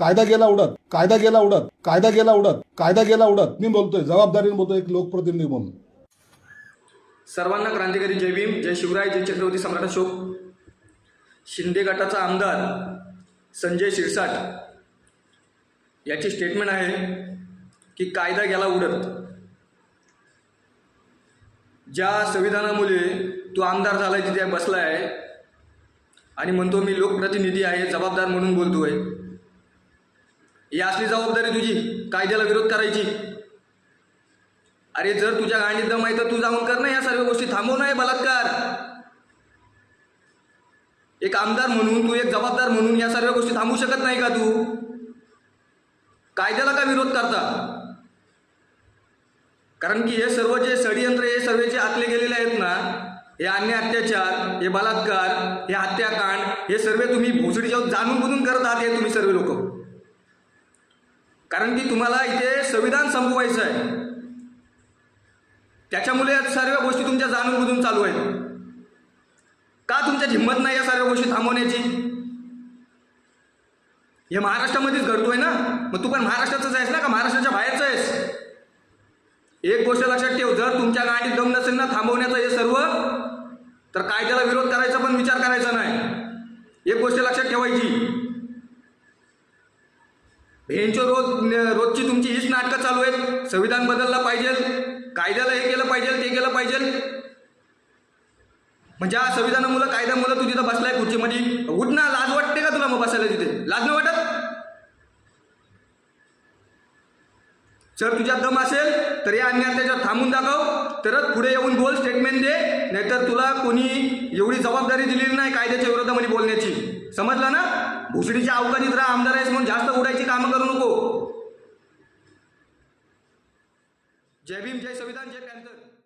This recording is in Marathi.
कायदा गेला उडत कायदा गेला उडत कायदा गेला उडत कायदा गेला उडत. मी बोलतोय जबाबदारीने बोलतोय एक लोकप्रतिनिधी म्हणून. सर्वांना क्रांतिकारी जय भीम जय शिवराय जय छत्रपती सम्राट अशोक. शिंदे गटाचा आमदार संजय शिरसाट. याची स्टेटमेंट आहे की कायदा गेला उडत. ज्या संविधानामुळे तो आमदार झालाय तिथे बसलाय आणि म्हणतो मी लोकप्रतिनिधी आहे जबाबदार म्हणून बोलतोय. ही असली जबाबदारी तुझी कायद्याला विरोध करायची. अरे जर तुझ्या गाणी दम आहे तर तू जाऊन कर ना या सर्व गोष्टी. थांबव नाही बलात्कार. एक आमदार म्हणून तू एक जबाबदार म्हणून या सर्व गोष्टी थांबू शकत नाही का तू? कायद्याला का विरोध करता? कारण की हे सर्व जे षडयंत्र हे सर्व जे आखले गेलेले आहेत ना हे अन्य अत्याचार हे बलात्कार हे हत्याकांड हे सर्व तुम्ही भोसडीच्या जाणून बुजून करत आहात हे तुम्ही सर्व लोक. कारण की तुम्हाला इथे संविधान संपवायचं आहे. त्याच्यामुळे या सर्व गोष्टी तुमच्या जाणून बुजून चालू आहेत. का तुमच्यात हिंमत नाही या सर्व गोष्टी थांबवण्याची? हे महाराष्ट्रामध्येच घडतोय ना? मग तू पण महाराष्ट्राचाच आहेस ना का? महाराष्ट्राच्या बाहेरचं आहेस? एक गोष्ट लक्षात ठेव जर तुमच्या गाडीत दम नसेल ना थांबवण्याचं हे सर्व तर कायद्याला विरोध करायचा पण विचार करायचा नाही. एक गोष्ट लक्षात ठेवायची. यांच्या रोज रोजची तुमची हीच नाटकं चालू आहेत. संविधान बदललं पाहिजे कायद्याला हे केलं पाहिजे ते केलं पाहिजे म्हणजे या संविधानामुळं कायद्यामुळं तू तिथं बसलाय खुर्चीमध्ये. उठ ना लाज वाटते का तुला मग बसायला तिथे? लाज नाही वाटत? जर तुझ्यात दम असेल तर या अन्याय त्याच्यात थांबून दाखव. तरच पुढे येऊन बोल स्टेटमेंट दे. नाहीतर तुला कोणी एवढी जबाबदारी दिलेली नाही कायद्याच्या विरोधामध्ये बोलण्याची. समजलं ना? भुसडीच्या अवकाळीत राहा आमदार आहेस म्हणून जास्त उडायची कामं करू नको. जय भीम जय संविधान जय पॅन्थर.